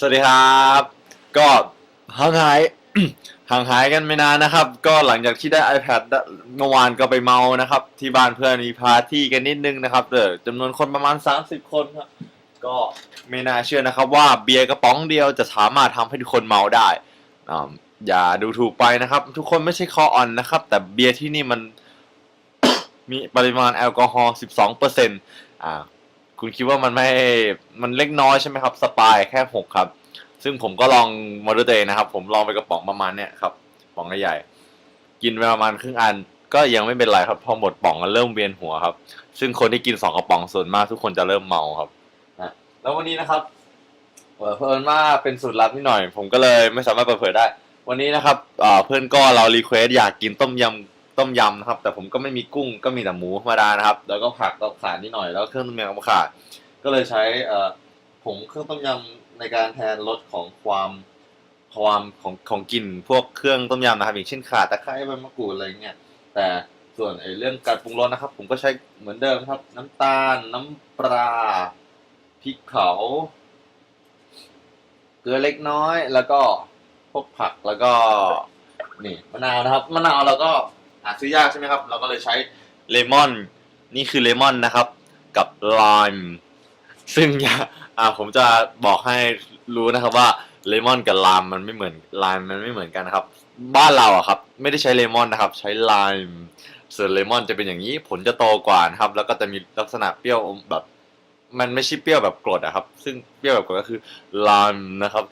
สวัสดีครับ ก็ห่างหาย ห่างหายกันไม่นานนะครับ ก็หลังจากที่ได้ iPad เมื่อวานก็ไปเมานะครับ ที่บ้านเพื่อนมีพาร์ตี้กันนิดนึงนะครับเดอจำนวนคนประมาณ 30 คนครับก็ไม่น่าเชื่อนะครับ ว่าเบียร์กระป๋องเดียวจะสามารถทำให้ทุกคนเมาได้อ่าอย่าดูถูกไปนะครับ ทุกคนไม่ใช่คออ่อนนะครับ แต่เบียร์ที่นี่มัน มีปริมาณแอลกอฮอล์12เปอร์เซ็นต์อ่า คุณคิดว่ามันไม่ มันเล็กน้อยใช่ไหมครับ สปายแค่หกครับ ซึ่งผมก็ลองมาด้วยตัวเองนะครับ ผมลองไปกระป๋องประมาณเนี้ยครับป๋องใหญ่กินไปประมาณครึ่งอัน ก็ยังไม่เป็นไรครับ พอหมดป๋องก็เริ่มเวียนหัวครับ ซึ่งคนที่กินสองกระป๋องส่วนมากทุกคนจะเริ่มเมาครับนะแล้ววันนี้นะครับเอ่อเพิ่นว่าเป็นสูตรลับนิดหน่อย ผมก็เลยไม่สามารถเปิดเผยได้ วันนี้นะครับเอ่อเพื่อนก็เรารีเควสอยากกินต้มยำ ต้มยำนะครับ แต่ผมก็ไม่มีกุ้งก็มีแต่หมูธรรมดานะครับ แล้วก็ผักก็ขาดนิดหน่อยแล้วเครื่องต้มยำก็ขาด ก็เลยใช้ผงเครื่องต้มยำในการแทนรสของความความของของกลิ่นพวกเครื่องต้มยำนะครับอย่างเช่นข่าตะไคร้ใบมะกรูดอะไรเงี้ยแต่ส่วนไอ้เรื่องการปรุงรสนะครับ ผมก็ใช้เหมือนเดิมครับ น้ำตาล น้ำปลาพริกเผาเกลือเล็กน้อย แล้วก็พวกผักแล้วก็นี่มะนาวนะครับมะนาวเราก็าซื้อยากใช่ไหมครับ เราก็เลยใช้เลมอน นี่คือเลมอนนะครับ กับไลม์ซึ่งอย่าผมจะบอกให้รู้นะครับว่าเลมอนกับไลม์มันไม่เหมือนไลม์มันไม่เหมือนกันนะครับ บ้านเราอะครับ ไม่ได้ใช้เลมอนนะครับ ใช้ไลม์ส่วนเลมอนจะเป็นอย่างนี้ผลจะโตกว่านะครับ แล้วก็จะมีลักษณะเปรี้ยวแบบ มันไม่ใช่เปรี้ยวแบบกรดอะครับ ซึ่งเปรี้ยวแบบกรดก็คือไลม์นะครับ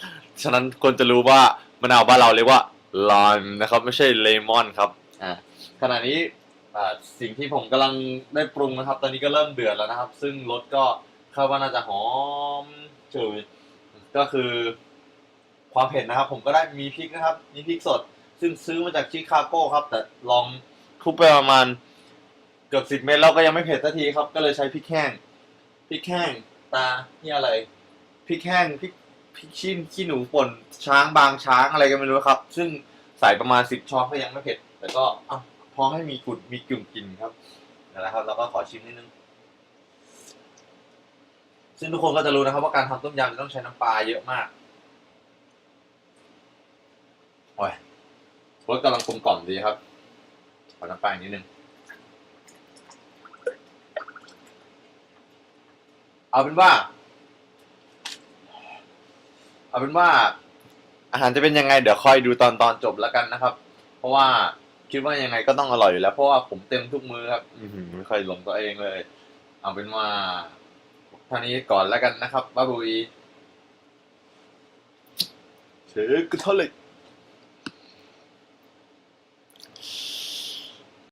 ฉะนั้นคนจะรู้ว่ามะนาวบ้านเราเรียกว่าไลม์นะครับ ไม่ใช่เลมอนครับ อ่าขณะนี้อ่าสิ่งที่ผมกำลังได้ปรุงนะครับ ตอนนี้ก็เริ่มเดือดแล้วนะครับ ซึ่งรสก็คาดว่าน่าจะหอมฉุยก็คือความเผ็ดนะครับ ผมก็ได้มีพริกนะครับ มีพริกสด ซึ่งซื้อมาจากชิคาโก้ครับ แต่ลองทุบไปประมาณเกือบสิบเม็ดแล้วก็ยังไม่เผ็ดสักทีครับ ก็เลยใช้พริกแห้งพริกแห้งตานี่อะไรพริกแห้งพริกพริกชิ้นขี้หนูป่นช้างบางช้างอะไรก็ไม่รู้ครับ ซึ่งใส่ประมาณสิบช้อนก็ยังไม่เผ็ด แต่ก็อะพอให้มีกุดมีกลุ่มกลิ่นครับนั่นแหละครับเราก็ขอชิมนิดนึง ซึ่งทุกคนก็จะรู้นะครับ ว่าการทำต้มยำจะต้องใช้น้ำปลาเยอะมากโอ้ยรสกำลังกลมกล่อมดีครับ ขอน้ำปลาอีกนิดนึง เอาเป็นว่า เอาเป็นว่า อาหารจะเป็นยังไง เดี๋ยวคอยดูตอนตอนจบแล้วกันนะครับ เพราะว่า คิดว่ายังไงก็ต้องอร่อยอยู่แล้ว เพราะว่าผมเต็มทุกมือครับอืไม่ค่อยหลงตัวเองเลย เอาเป็นว่าท่านี้ก่อนแล้วกันนะครับบ้าบุยเชกระทะเล็ก